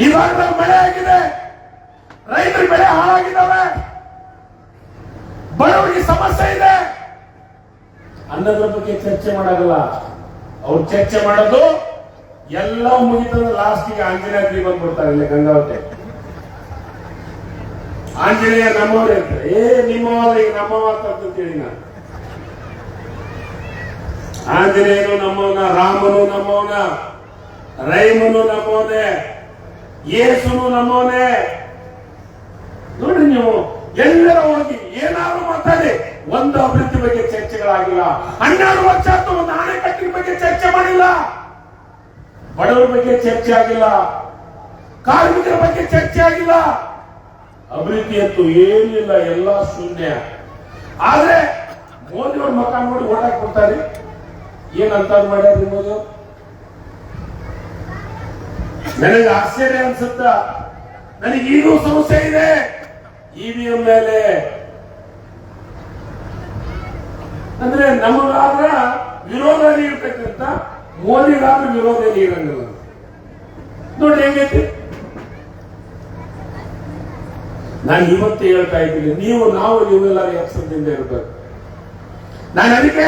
ಇವಾಗ ಮಳೆ ಆಗಿದೆ. ರೈತರ ಬೆಳೆ ಹಾಳಾಗಿದ್ದಾವೆ ಬಡವರಿಗೆ ಸಮಸ್ಯೆ ಇದೆ. ಅನ್ನದ್ರ ಬಗ್ಗೆ ಚರ್ಚೆ ಮಾಡಾಗಲ್ಲ. ಅವ್ರು ಚರ್ಚೆ ಮಾಡೋದು ಎಲ್ಲ ಮುಗಿತದ ಲಾಸ್ಟಿಗೆ ಆಂಜನೇಯ ಬಂದ್ಬಿಡ್ತಾರೆ ಇಲ್ಲಿ ಗಂಗಾವತಿ. ಆಂಜನೇಯ ನಮ್ಮವ್ರೆ ಅಂತ. ಏ ನಿಮ್ಮವ ಈಗ ನಮ್ಮವ ಕೇಳಿ ನಾನು. ಆಂಜನೇಯನು ನಮ್ಮವನ, ರಾಮನು ನಮ್ಮವನ, ರೈಮನು ನಮ್ಮವನೇ. ಯೇಸುನು ನಮ್ಮವನೇ ನೋಡಿ ನೀವು, ಎಲ್ಲರ ಹೋಗಿ ಏನಾದ್ರು ಮಾತಾಡಿ ಒಂದು ಅಭಿವೃದ್ಧಿ ಬಗ್ಗೆ ಚರ್ಚೆಗಳಾಗಿಲ್ಲ. ಹನ್ನೆರಡು ವರ್ಷ ಆಯ್ತು, ಒಂದು ಅಣೆಕಟ್ಟಿನ ಬಗ್ಗೆ ಚರ್ಚೆ ಮಾಡಿಲ್ಲ. ಬಡವರ ಬಗ್ಗೆ ಚರ್ಚೆ ಆಗಿಲ್ಲ. ಕಾರ್ಮಿಕರ ಬಗ್ಗೆ ಚರ್ಚೆ ಆಗಿಲ್ಲ. ಅಭಿವೃದ್ಧಿ ಅಂತೂ ಏನಿಲ್ಲ, ಎಲ್ಲ ಶೂನ್ಯ. ಆದ್ರೆ ಮೋದಿ ಅವ್ರ ಮಕ್ಕ ನೋಡಿ ಓಡಾಕ್ ಕೊಡ್ತಾರೆ ಏನಂತ ಮಾಡ್ಯಾರ ಮೋದಿ ಅವ್ರು? ನನಗೆ ಆಶ್ಚರ್ಯ ಅನ್ಸುತ್ತ? ನನಗೆ ಈಗೂ ಸಮಸ್ಯೆ ಇದೆ. ಇವಿಎಂ ಮೇಲೆ. ಅಂದ್ರೆ ನಮಗಾದ್ರ ವಿರೋಧ ನೀಡ್ತಕ್ಕಂತ ಮೋದಿಗಾದ್ರೂ ವಿರೋಧ ಇರಂಗಿಲ್ಲ ನೋಡಿ ಹೆಂಗೈತಿ? ನಾನು ಇವತ್ತು ಹೇಳ್ತಾ ಇದ್ದೀನಿ. ನೀವು, ನಾವು, ನೀವೆಲ್ಲ ಎಕ್ಸದಿಂದ ಇರಬೇಕು. ನಾನು ಅದಕ್ಕೆ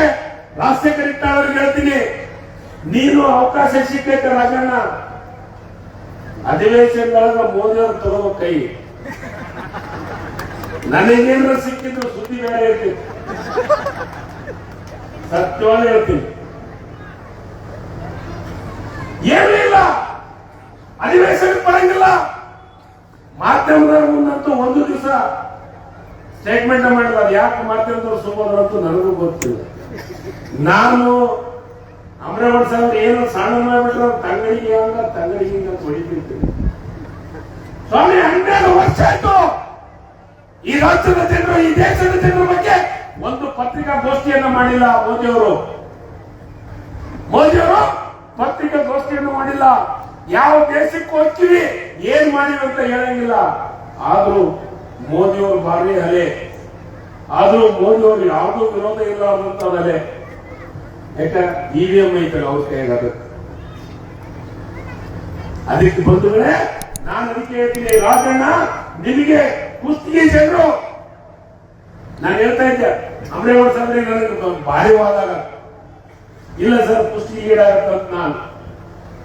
ರಾಜಶೇಖರ್ ಅವ್ರಿಗೆ ಹೇಳ್ತೀನಿ. ನೀನು ಅವಕಾಶ ಸಿಕ್ಕೈತೆ ರಾಜಣ್ಣ. ಅಧಿವೇಶನದೊಳಗ ಮೋದಿ ಅವರು ತಗೋ ಕೈ. ನನಗೇನ ಸಿಕ್ಕಿದ್ರು ಸುದ್ದಿ ಬೇರೆ ಇರ್ತೀನಿ ಸತ್ಯವಾಗಿ ಹೇಳ್ತೀನಿ. ಏನೂ ಇಲ್ಲ. ಅಧಿವೇಶನಕ್ಕೆ ಬರಂಗಿಲ್ಲ. ಮಾಧ್ಯಮದವ್ರ ಮುಂದಂತೂ ಒಂದು ದಿವಸ ಸ್ಟೇಟ್ಮೆಂಟ್ ಮಾಡಿಲ್ಲ. ಅದು ಯಾಕೆ ಮಾಧ್ಯಮದವ್ರು ಅಂತೂ ನನಗೂ ಗೊತ್ತಿಲ್ಲ. ನಾನು ಸಾಹೇಬ್ರು ಏನು ಸಣ್ಣ ಮಾಡ್ಬಿಟ್ರೆ ತಂಗಡಿಗೆ ಅಂದ ತಂಗಡಿಗೆ ಅಂತ ಸ್ವಾಮಿ, ಹನ್ನೆರಡು ವರ್ಷ ಆಯ್ತು. ಈ ರಾಜ್ಯದ ಜನರು, ಈ ದೇಶದ ಜನರ ಬಗ್ಗೆ ಒಂದು ಪತ್ರಿಕಾಗೋಷ್ಠಿಯನ್ನ ಮಾಡಿಲ್ಲ ಮೋದಿಯವರು. ಮೋದಿಯವರು ಪತ್ರಿಕಾಗೋಷ್ಠಿಯನ್ನು ಮಾಡಿಲ್ಲ. ಯಾವ ದೇಶಕ್ಕೆ ಹೋಗ್ತೀವಿ, ಏನ್ ಮಾಡಿವಿ ಅಂತ ಹೇಳಂಗಿಲ್ಲ. ಆದ್ರೂ ಮೋದಿಯವರು ಬಾರಿ ಅಲೆ. ಆದ್ರೂ ಮೋದಿಯವರು ಯಾವುದೂ ವಿರೋಧ ಇಲ್ಲ ಅನ್ನೋಂಥ ಇ ವಿ ಇವಿಎಂ ಐತಲ್ಲ ಅವ್ರ ಅದಕ್ಕೆ ಬಂಧುಗಳೇ, ನಾನು ಅದಕ್ಕೆ ಹೇಳ್ತೀನಿ, ರಾಜಣ್ಣ, ನಿಮಗೆ ಕುಸ್ತಿಗೆ ಜನರು. ನಾನು ಹೇಳ್ತಾ ಇದ್ದೆ ಅಂಬಳೆ ಸಾಹೇಬ್ರಿಗೆ ನನಗೆ ಭಾರಿ ವಾದಾಗ ಇಲ್ಲ ಸರ್, ಕುಸ್ತಿಗೆ ಈಡಾಗತ್ತಂತ ನಾನು.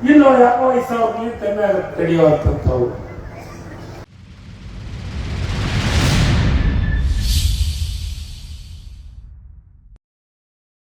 ಇಲ್ಲ ಯಾಕೋ ಐದು ಸಾವಿರ ನೀರು ಕಮ್ಮಿ ಆಗತ್ತೆ ಅಂತವ್ರು